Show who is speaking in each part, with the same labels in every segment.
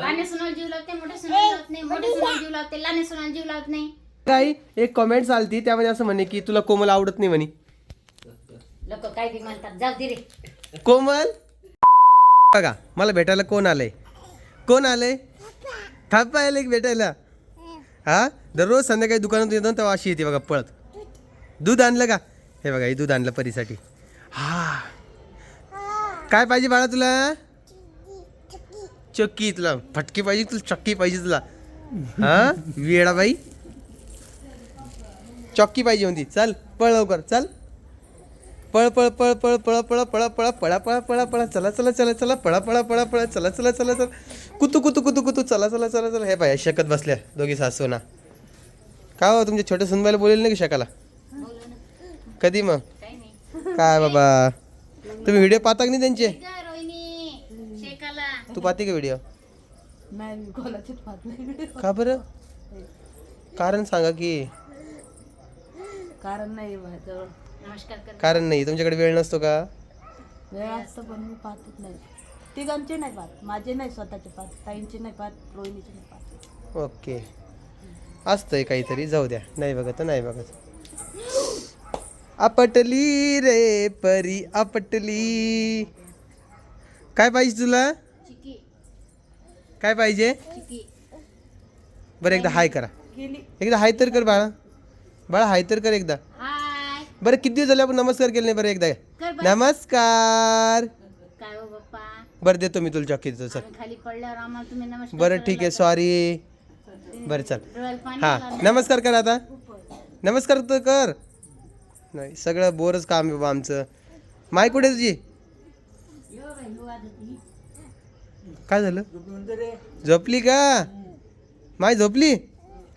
Speaker 1: लहान सुनाला जीव लावते मोठ्या सुनाला लावत नाही मोठ्या सुनाला जीव लावते लहान सुनाला जीव लावत नाही.
Speaker 2: काही एक कमेंट आलती त्यामध्ये असं म्हणे की तुला कोमल आवडत नाही म्हणे.
Speaker 1: लोक काय बी म्हणतात जाऊ दे रे.
Speaker 2: कोमल? बघा मला भेटायला कोण आलंय? कोण आलंय? थापा आले भेटायला? हा? दररोज संध्याकाळी दुकानात येतो ना तेव्हा अशी येते बघा पळत. दूध आणलं का? हे बघा हे दूध आणलं परीसाठी. हा. काय पाहिजे बाळा तुला? चक्की तुला फटकी पाहिजे तुला चक्की पाहिजे तुला हा? वेळाबाई चक्की पाहिजे होती चल पळ लवकर चल. पळ पळ पळ पळ पळ पळ पळ पळ पळा पळा पळा पळा. चला चला चला चला. पळा पळा पळा पळा. चला चला चला चला. कुतू कुतू कुतू कुतू. चला चला चला चला. हे पाय शकत बसल्या दोघी सासू ना. का हो तुमच्या छोट्या सुनबाईला बोलेल नाही का शकाला?
Speaker 1: ना
Speaker 2: कधी मग? काय बाबा? तुम्ही व्हिडिओ पाहता की नाही त्यांचे? तू पाहते का व्हिडिओ
Speaker 3: नाही मी कोणाचीच पाहत नाही
Speaker 2: का बरं? कारण सांगा की.
Speaker 3: कारण नाही माझ्याजवळ.
Speaker 1: नमस्कार कर
Speaker 2: कारण नाही. तुमच्याकडे वेळ नसतो का?
Speaker 3: वेळ असतं पण मी पाहतच नाही. तिघांचे नाही पाहत. माझे नाही स्वतःचे पाहत. ताईंचे नाही पाहत. रोहिणीचे नाही पाहत.
Speaker 2: ओके. असतंय काहीतरी. जाऊ द्या. नाही बघत तर नाही बघत. आपटली रे परी आपटली. काय पाहिजे तुला? काय पाहिजे? बरं एकदा हाय करा. एकदा हाय तर कर बाळा. बाळा हाय तर कर एकदा. बरं किती दिवस झाले आपण नमस्कार केले नाही बरं एकदा. नमस्कार.
Speaker 1: हो
Speaker 2: बरं देतो मी तुला चॉकी देतो चल.
Speaker 1: आम्ही खाली पडल्यावर आम्हाला तुम्ही नमस्कार
Speaker 2: बरं ठीक आहे सॉरी बरं चल. हा. नमस्कार कर आता. नमस्कार तर कर. नाही सगळं बोरच काम आहे बाबा आमचं. माय कुठे तुझी? काय झालं? झोपली का? माय झोपली?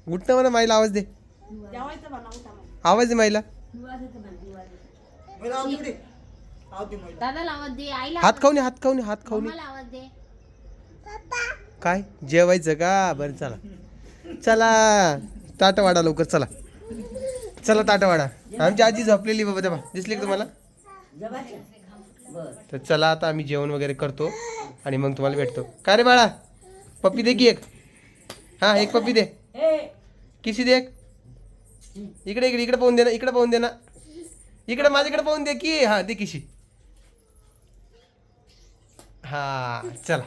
Speaker 2: उठ ना मला माईला आवाज दे.
Speaker 3: म्हणा म्हणा.
Speaker 2: आवाज दे माईला.
Speaker 1: दादाला आवाज दे आईला
Speaker 2: हात खाऊन हात खाऊन हात खाऊन ये.
Speaker 1: मला आवाज दे.
Speaker 2: काय? जेवायचं का? बरं चला. चला. ताट वाडा लवकर चला. चला ताट वाडा आमची आजी झोपलेली बाबा तेव्हा. दिसली का तुम्हाला? तर चला आता आम्ही जेवण वगैरे करतो आणि मग तुम्हाला भेटतो. काय रे बाळा? पप्पी दे की एक. हां एक पप्पी दे. किसी दे एक. इकडे इकडे इकडे पाहून दे ना इकडे पाहून दे ना. इकडे माझ्याकडे पाहून दे की. हां दे किशी हां चला.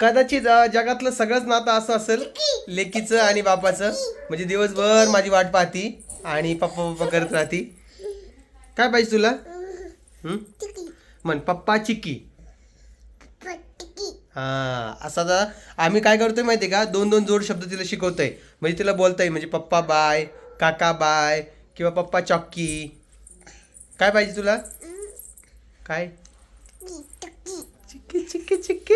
Speaker 2: कदाचित जगातलं सगळंच नातं असं असेल लेकीचं आणि बापाचं. म्हणजे दिवसभर माझी वाट पाहती आणि पप्पा पप्पा करत राहती. काय पाहिजे तुला? म्हण पप्पा चिक्की. हा असा आता आम्ही काय करतोय माहितीये का? दोन दोन जोड शब्द तिला शिकवतोय. म्हणजे तिला बोलताय म्हणजे पप्पा बाय काका बाय किंवा पप्पा चॉक्की. काय पाहिजे तुला? काय? चिक्की चिक्की चिक्की.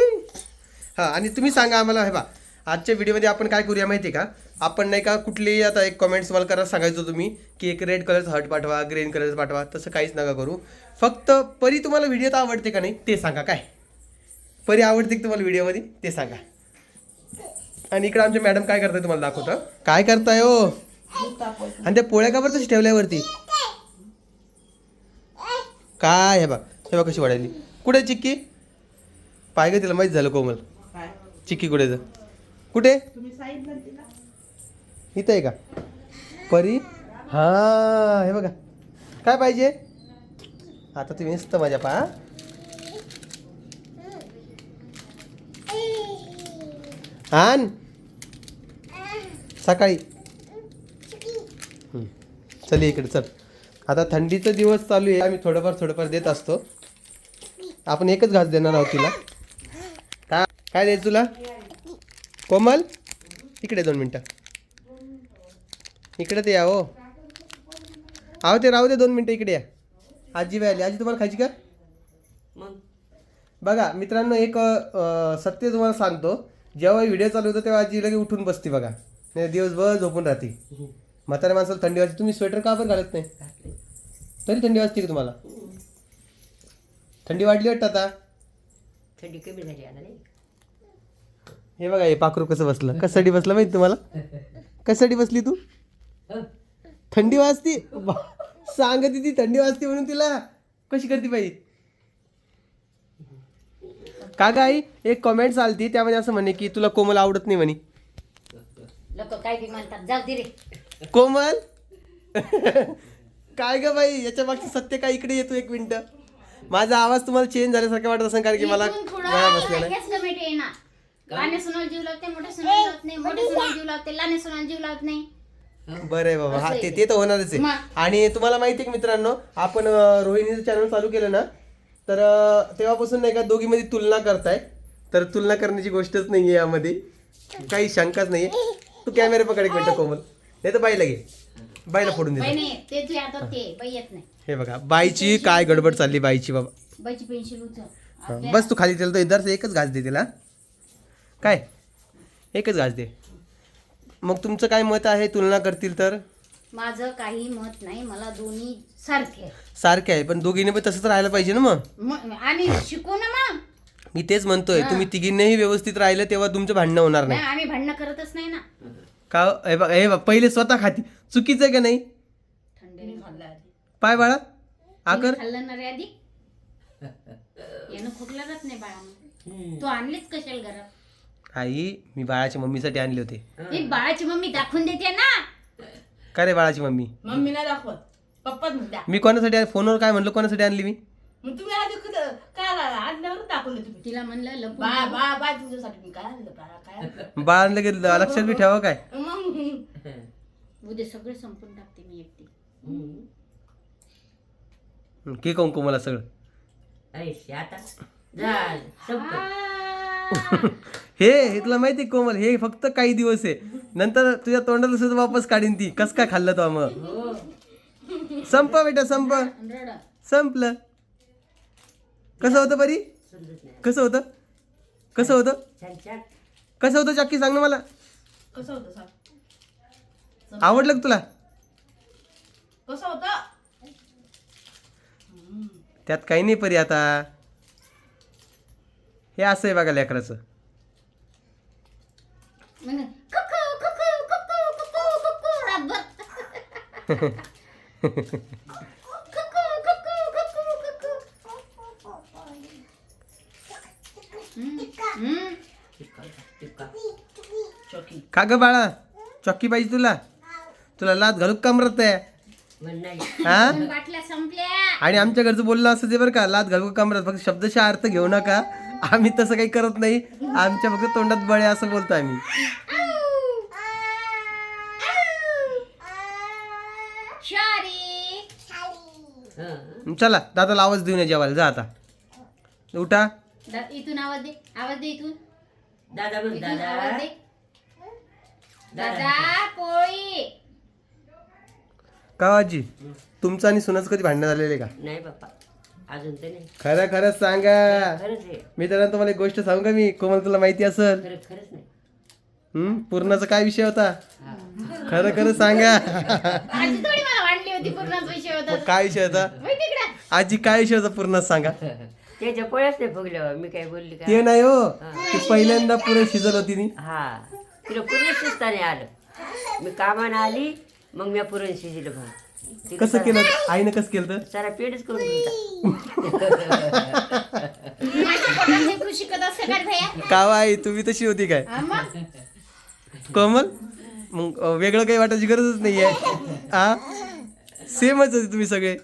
Speaker 2: हा आणि तुम्ही सांगा आम्हाला हे बा आजच्या व्हिडिओमध्ये आपण काय करूया माहिती का? आपण नाही का कुठलीही आता एक कमेंट्स मला करा सांगायचं तुम्ही की एक रेड कलरचा हर्ट पाठवा ग्रीन कलरचा पाठवा तसं काहीच नका करू. फक्त परी तुम्हाला व्हिडिओ तर आवडते का नाही ते सांगा काय? परी आवडते का तुम्हाला व्हिडिओमध्ये ते सांगा. आणि इकडे आमचे मॅडम काय करताय तुम्हाला दाखवतो. काय करताय हो? आणि त्या पोळ्या का बरं तशी ठेवल्यावरती? काय हे बा हे बा कशी वाढायली. कुठे चिक्की? पाय ग तिला माहीत झालं कोमल. चिक्की कुठे? कुठे
Speaker 3: तुम्ही सांगितलं ना तिला
Speaker 2: इथं आहे का? परी? हां हे बघा. काय पाहिजे? आता तुम्ही नुसतं माझ्या पा आण. सकाळी. चल इकडे चल. आता थंडीचा दिवस चालू आहे. आम्ही थोडंफार थोडंफार देत असतो. आपण एकच घास देणार आहोत तिला. काय काय द्यायचं तुला? कोमल? इकडे दोन मिनटं. इकडे ते या हो. आहो ते राहू दे दोन मिनटं इकडे या. आजी बाई आली. आजी तुम्हाला खायची का?
Speaker 3: मग?
Speaker 2: बघा मित्रांनो एक अ, सत्य तुम्हाला सांगतो. जेव्हा व्हिडिओ चालू होतो तेव्हा आजी लगे उठून बसते बघा. नाही दिवसभर झोपून राहते. म्हाताऱ्या माणसाला थंडी वाजते. तुम्ही स्वेटर का पण घालत नाही? तरी थंडी वाजते का तुम्हाला? थंडी वाढली वाटतं आता?
Speaker 3: थंडी कमी झाली आता नाही?
Speaker 2: हे बघा हे पाखरू कसं बसलं? कशासाठी बसलं माहिती तुम्हाला? कशासाठी बसली तू? थंडी वाजती? बा- सांगते ती थंडी वाजते म्हणून तिला. कशी करते पाहिजे का आई एक कमेंट्स आलती त्यामध्ये असं म्हणे की तुला कोमल आवडत नाही म्हणे.
Speaker 1: लोक काय बी म्हणतात जाऊ दे रे.
Speaker 2: कोमल? काय ग बाई याच्या मागचं सत्य काय इकडे येतो एक मिनिट. माझा आवाज तुम्हाला चेंज झाल्यासारखं वाटत असेल कारण की मला बसलेला
Speaker 1: कमेंट जीव लावते मोठे सोनाला लावत नाही मोठे सोनाला जीव लावते लहाने सोनाला जीव लावत नाही.
Speaker 2: बरं आहे बाबा. हा ते ते तर होणारच आहे. आणि तुम्हाला माहिती आहे का मित्रांनो आपण रोहिणीचं चॅनल चालू केलं ना तर तेव्हापासून नाही का दोघीमध्ये तुलना करताय. तर तुलना करण्याची गोष्टच नाही आहे यामध्ये. काही शंकाच नाही तू कॅमेरा पकड एक मिनिटं कोमल. नाही तर बाईला घे. बाईला फोडून दे. हे बघा बाईची काय गडबड चालली बाईची बाबा.
Speaker 1: पेन्सिल
Speaker 2: बस तू खाली तिला तो इधर एकच घास दे तिला. काय? एकच घास दे. मग तुमचं काय मत आहे? तुलना करतील तर?
Speaker 1: माझं काही मत नाही. मला दोन्ही सारखे आहे.
Speaker 2: सारखे आहे. पण दोघींनी पण तसंच राहायला पाहिजे ना मग?
Speaker 1: म- आणि शिकू ना मग.
Speaker 2: मी तेच म्हणतोय. तुम्ही तिघींनीही व्यवस्थित राहिलं तेव्हा तुमचं भांडणं होणार
Speaker 1: नाही.
Speaker 2: नाही
Speaker 1: आम्ही भांडणं करतच नाही ना.
Speaker 2: का हे? बघ हे बघ, पहिले स्वतः खाती. चुकीचं आहे का नाही?
Speaker 1: थंडी
Speaker 3: खाल्लं आधी.
Speaker 2: पाय बाळा. आकर
Speaker 1: खाल्लं ना रे आधी? यानं खोकला जात नाही बाळानं. तू आणलीच कशाला घरात?
Speaker 2: आई मी बाळाच्या मम्मीसाठी आणले होते.
Speaker 1: मी बाळाची मम्मी दाखवून देते ना.
Speaker 2: का रे बाळाची मम्मी?
Speaker 3: मम्मी नाही दाखवत. पप्पाच द्या
Speaker 2: मी कोणासाठी आण- फोनवर काय म्हणलं कोणासाठी आणली मी?
Speaker 3: मग तुम्ही आधी कुठं काय आणल्यावर दाखवलं तुम्ही.
Speaker 1: तिला म्हणलं लपून
Speaker 3: बा बा बा तुझ्यासाठी मी काय आणलं बा काय आणलं?
Speaker 2: लक्षात बी ठेवा काय?
Speaker 3: मग
Speaker 1: उद्या सगळे संपून टाकते मी एकटी.
Speaker 2: हं, की काऊन कोमला सगळं. हे. हे तुला माहिती कोमल? हे फक्त काही दिवस आहे. नंतर तुझ्या तोंडाला सुद्धा वापस काढीन ती. कस काय खाल्लं तो मग? संप बेटा संप. संपलं. कसं होतं बरी कसं होतं? कसं होतं? कसं होतं चक्की सांग ना मला.
Speaker 3: कसं होतं सांग.
Speaker 2: आवडलं का तुला?
Speaker 3: कसं होतं?
Speaker 2: त्यात काही नाही परी आता. हे असं आहे बघा लेकराचं
Speaker 1: म्हणे, कुकू, कुकू, कुकू, कुकू, कुकू, रातभर. कुकू, कुकू, कुकू, कुकू. हम्म, हम्म.
Speaker 3: चौकी
Speaker 2: का ग बाळा चक्की पाहिजे तुला तुला लात घालू कमरत आहे हा
Speaker 1: दोन बाटल्या संपल्या
Speaker 2: आणि आमच्या घरचं बोललं असं ते बरं का लात घालू कमरत फक्त शब्दशः अर्थ घेऊ नका आम्ही तसं काही करत नाही. आमच्या फक्त तोंडात बळे असं बोलतो आम्ही.
Speaker 1: शॉरी.
Speaker 2: चला दादाला आवाज देऊन या जेवायला. जा आता. उठा.
Speaker 1: इथून आवाज दे. आवाज दे इथून.
Speaker 4: दादा बघ दादा.
Speaker 1: आवाज दे. दादा. पोळी.
Speaker 2: का आजी तुमचं आणि सुनाचं कधी भांडण झालेलं आहे का?
Speaker 4: नाही बाप्पा अजून तर नाही.
Speaker 2: खरं खरंच सांगा.
Speaker 4: खरंच आहे.
Speaker 2: मी तर तुम्हाला एक गोष्ट सांगू का मी? कोमल तुला माहिती असेल?
Speaker 4: खरंच खरंच नाही.
Speaker 2: हम्म पूर्णाचा काय विषय होता? खरं खरं सांगा.
Speaker 1: आजी थोडी मला वाढली होती पूर्ण पैसे होता.
Speaker 2: मग काय विषय होता?
Speaker 1: तिकडे.
Speaker 2: आजी काय विषय होता पूर्ण सांगा.
Speaker 4: त्याच्या पोळ्याच नाही फुगल्या मी काय बोलली का?
Speaker 2: ते नाही हो. ते पहिल्यांदा पुरण शिजल होती नी
Speaker 4: हा. तिला पूर्ण शिजता नाही आलं. मी कामानं आली मग मी पुरण शिजलं भाऊ
Speaker 2: कसं केलं? आईनं कसं केलं तर
Speaker 4: सारा पेडच करून
Speaker 1: शिकत भैया
Speaker 2: कावा आई तुम्ही तशी होती काय?
Speaker 1: हा
Speaker 2: कोमल? मग अं, वेगळं काही वाटायची गरजच नाहीये. हा सेमच होते तुम्ही सगळे.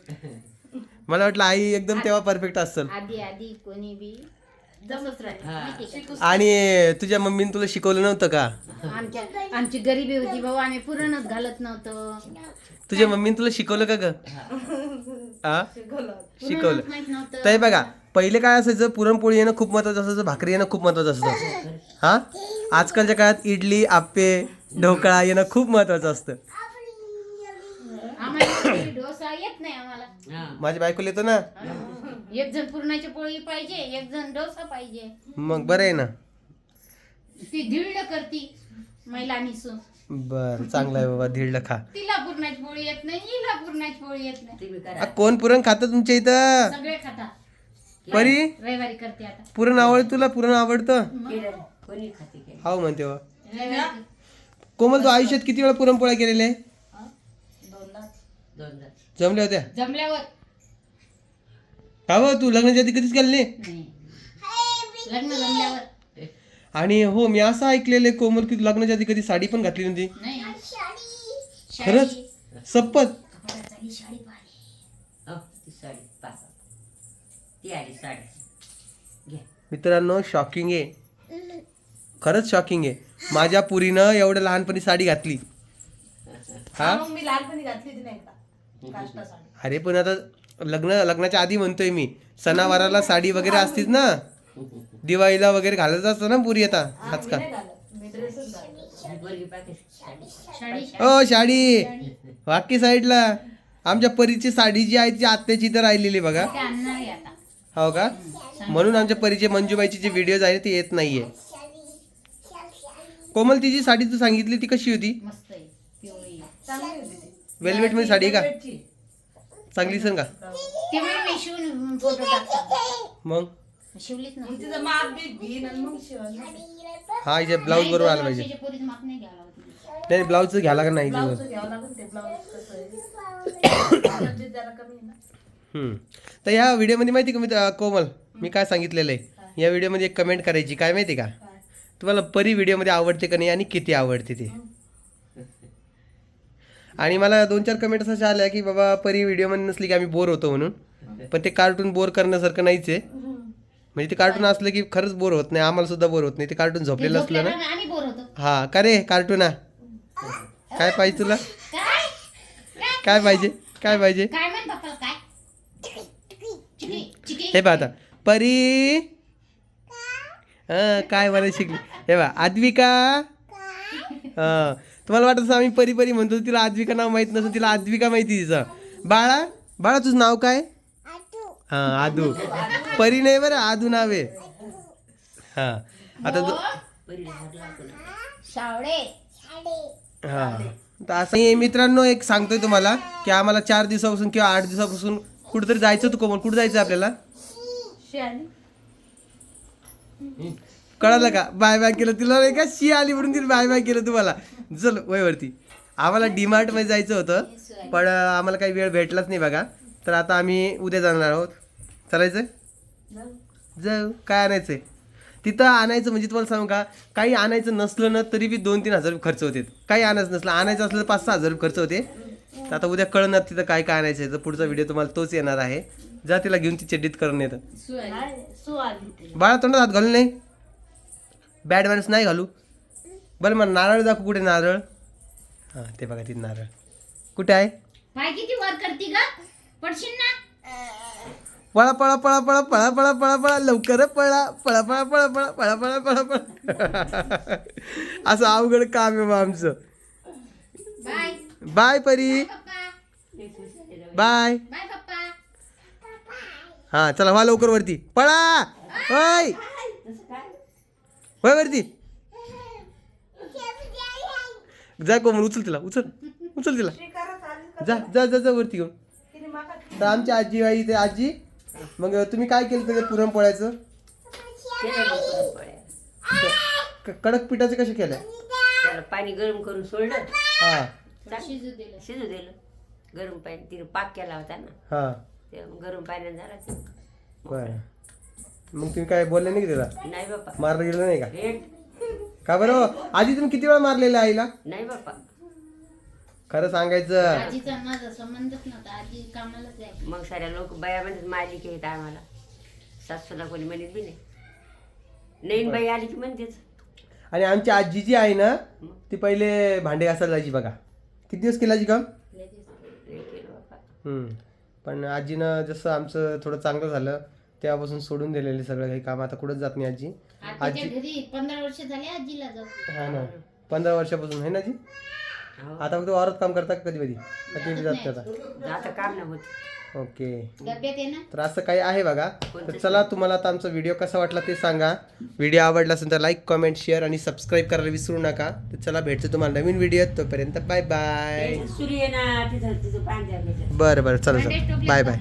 Speaker 2: मला वाटलं आई एकदम तेव्हा परफेक्ट असेल.
Speaker 1: आधी आधी कोणी बी जमच राहते माहिती का?
Speaker 2: आणि तुझ्या मम्मीने तुला शिकवलं नव्हतं का?
Speaker 1: आमच्या आमची गरिबी होती भाऊ. आम्ही पुरणच घालत नव्हतं.
Speaker 2: तुझ्या मम्मीने तुला शिकवलं का ग? हा. शिकवलं. तर हे बघा पहिले काय असायचं पुरणपोळी येणं खूप महत्वाचं असायचं भाकरी येणं खूप महत्वाचं असतं हा? आजकालच्या काळात इडली आप्पे ढोकळा येणं खूप महत्वाचं असतं.
Speaker 1: आम्हाला इडली, डोसा येत नाही आम्हाला.
Speaker 2: माझ्या बायकोला येतो ना.
Speaker 1: एक जण पुरणाची पोळी पाहिजे एक जण डोसा पाहिजे.
Speaker 2: मग बरं आहे ना.
Speaker 1: ती धिरड करती महिला निसून
Speaker 2: बर चांगलं आहे बाबा धीडलं खा.
Speaker 1: तिला पुरणाची पोळी येत नाही हिला पुरणाची पोळी येत नाही.
Speaker 4: तुम्ही
Speaker 2: आ,
Speaker 4: करा
Speaker 2: कोण पुरण खातं तुमच्या इथं?
Speaker 1: सगळे खाता.
Speaker 2: परी?
Speaker 1: रविवारी करते आता.
Speaker 2: पुरण आवडतं तुला? पुरण आवडतं?
Speaker 4: केलं कोणी खाते काय
Speaker 2: हाव म्हणते बा.
Speaker 1: रविवारी
Speaker 2: कोमल तू आयुष्यात किती वेळा पुरणपोळ्या केलेल्या आहे?
Speaker 3: दोनदा.
Speaker 4: दोनदा.
Speaker 2: जमल्या होत्या?
Speaker 1: जमल्यावर.
Speaker 2: का बा तू? लग्नाच्या आधी कधीच केले नाही?
Speaker 1: नाही. लग्न जमल्यावर.
Speaker 2: आणि हो मी असं ऐकलेलं आहे कोमल की लग्नाच्या आधी कधी साडी पण घातली नव्हती?
Speaker 1: नाही.
Speaker 2: खरंच? सप्पत?
Speaker 1: पाहिली.
Speaker 4: हो, ती साडी पाहा ती आली साडी. घ्या
Speaker 2: मित्रांनो शॉकिंग आहे. खरंच शॉकिंग आहे. माझ्या पुरीनं एवढ्या लहानपणी साडी घातली. हा
Speaker 3: मग मी लहानपणी घातली होती नाही का काष्टा साडी.
Speaker 2: अरे पण आता लग्न लग्नाच्या आधी म्हणतोय मी. सणावाराला साडी वगैरे असतीच ना? दिवाळीला वगैरे घालत असतं ना पुरी आता? आजकाल
Speaker 4: हो साडी.
Speaker 2: बाकी साईडला. आमच्या परीची साडी जी आहे ती आत्याची तर राहिलेली बघा. हो का? म्हणून आमच्या परीचे मंजूबाईची जे व्हिडिओज आहे ते येत नाहीये. कोमल तिची साडी तू सांगितली ती कशी होती? वेलवेटमध्ये साडी का? चांगली
Speaker 1: सांगा.
Speaker 2: मग?
Speaker 1: शिवलीच
Speaker 3: मग
Speaker 1: नाही
Speaker 3: तिचं माप बीप घेईन आणि मग शिवण
Speaker 2: हा इथे ब्लाऊज बरोबर आला पाहिजे.
Speaker 1: पोरीचं माप नाही घ्यावं लागत.
Speaker 2: नाही ब्लाऊजचं घ्यायला का नाही
Speaker 3: ब्लाऊज
Speaker 2: दिवस
Speaker 3: घ्यावं लागेल ते ब्लाऊज कसं आहे. गरजेत जरा कमी आहे ना.
Speaker 2: हम्म. तर या व्हिडिओमध्ये माहिती का मी अं, कोमल? मी काय सांगितलेलं आहे? या व्हिडिओमध्ये एक कमेंट करायची. काय माहिती का? तुम्हाला परी व्हिडिओमध्ये आवडते का नाही आणि किती आवडते ते? आणि मला दोन चार कमेंट्स अशा आल्या की बाबा परी व्हिडिओमध्ये नसली की आम्ही बोर होतो म्हणून. पण ते कार्टून बोर करण्यासारखं नाहीच आहे. म्हणजे ते कार्टून असलं की खरंच बोर होत नाही आम्हाला सुद्धा बोर होत नाही. ते कार्टून झोपलेलं असलं ना?
Speaker 1: झोपल्यावर आम्ही बोर होतो.
Speaker 2: हा का रे कार्टून काय पाहिजे तुला?
Speaker 1: काय?
Speaker 2: पाहिजे? काय पाहिजे?
Speaker 1: काय म्हण काय?
Speaker 2: हे पहा आता परी. हा काय म्हणायला शिकली? हे बा आद्विका. हा तुम्हाला वाटत आम्ही परी परी म्हणतो तिला आद्विका नाव माहीत नसेल तिला आद्विका माहिती तिचं. बाळा बाळा तुझं नाव काय? हा आदू. परी नाही बरं आदू नाव आहे. हा आता दो-.
Speaker 1: शावडे
Speaker 2: हा. तर असं मी मित्रांनो एक सांगतोय तुम्हाला की आम्हाला चार दिवसापासून किंवा आठ दिवसापासून कुठेतरी जायचं होतं कोमल. कुठं जायचं आपल्याला? कळालं का? बाय बाय केलं. तिला नाही का शी आली म्हणून तिने बाय बाय केलं तुम्हाला. चल वयवरती. आम्हाला डीमार्टमध्ये जायचं होतं पण अं, आम्हाला काही वेळ भेटलाच नाही बघा. तर आता आम्ही उद्या जाणार आहोत. चालायचं जाऊ. काय आणायचंय? तिथं आणायचं म्हणजे तुम्हाला सांगू का काही आणायचं नसलं ना तरी बी दोन तीन हजार रुपये खर्च होते. काही आणायचं नसलं आणायचं असलं तर पाच सहा हजार रुपये खर्च होते. तर आता उद्या कळणार तिथं काय काय आणायचं आहे. तर पुढचा व्हिडिओ तुम्हाला तोच येणार आहे. जा तिला घेऊन ती चड्डीत करून येतं. बाळा तोंडात हात घालू नाही? बॅड माणूस नाही घालू. बरं मग नारळ दाखव कुठे नारळ? हां ते बघा तिथे नारळ. कुठे आहे?
Speaker 1: किती वर पडशील ना
Speaker 2: पळा पळा पळा पळा पळा पळा पळा पळा लवकर पळा पळा पळा पळा पळा पळा पळा पळा पळा असं अवघड काम आहे बा आमचं
Speaker 1: bye
Speaker 2: bye Pari bye
Speaker 1: bye पप्पा
Speaker 2: हां चला व्हा लवकर वरती पळा होय होय वरती जा कोमल उचल तिला उचल उचल तिला जा जा जा जा वरती घेऊन तर आमची आजी आई ते आजी मग तुम्ही काय केलं त्याच्यात पुरणपोळ्याचं?
Speaker 4: केलं.
Speaker 2: क- कडक पिठाचे कसे
Speaker 4: त्याला पाणी गरम करून सोडलं.
Speaker 2: हा.
Speaker 1: शिजू दिलं
Speaker 4: शिजू दिलं. गरम पाणी तिने पाक केला होता ना.
Speaker 2: हा.
Speaker 4: ते गरम पाण्याने झाला ते
Speaker 2: बरं. मग तुम्ही काय बोलले नाही की तिला?
Speaker 4: नाही बाप्पा.
Speaker 2: मारलं गेलं नाही का?
Speaker 4: रेट
Speaker 2: का बरं हो? आजी तुम्ही किती वेळा मारलेला आईला?
Speaker 4: नाही बाप्पा.
Speaker 2: खरं सांगायचं.
Speaker 1: आजीचा माझा संबंधच नव्हता. आजी कामालाच जायची.
Speaker 4: मग साऱ्या लोक बाया म्हणतात मालिक आहेत आम्हाला. सासूला कोणी म्हणत बी नाही. नवीन बाई आली की म्हणतेच.
Speaker 2: आणि आमची आजी जी आहे ना ती पहिले भांडे घासायला जायची बघा. किती दिवस केला आजी काम?
Speaker 1: लय दिवस.
Speaker 4: नाही केलं बाप्पा
Speaker 2: हम्म. पण आजीनं जसं आमचं थोडं चांगलं झालं तेव्हापासून सोडून दिलेले सगळं काही काम. आता कुठंच जात नाही आजी.
Speaker 1: आजीच्या घरी पंधरा वर्ष झाले आजीला जाऊ
Speaker 2: हा ना. पंधरा वर्षापासून आहे ना आजी?
Speaker 4: हो
Speaker 2: आता फक्त वावरात काम करता का कधी कधी का ते बी जात
Speaker 4: काम नाही होत.
Speaker 2: ओके.
Speaker 1: डब्यात आहे ना.
Speaker 2: तर असं काही आहे बघा. तर चला तुम्हाला आता आमचा व्हिडिओ कसा वाटला ते सांगा. व्हिडिओ आवडला असेल तर लाईक कमेंट शेअर आणि सबस्क्राईब करायला विसरू नका. तर चला भेटतो तुम्हाला नवीन व्हिडिओ तोपर्यंत बाय बाय
Speaker 4: सूर्य ना तिथं तिथं पाणी द्या
Speaker 2: बरं बरं. चला चला. Bye bye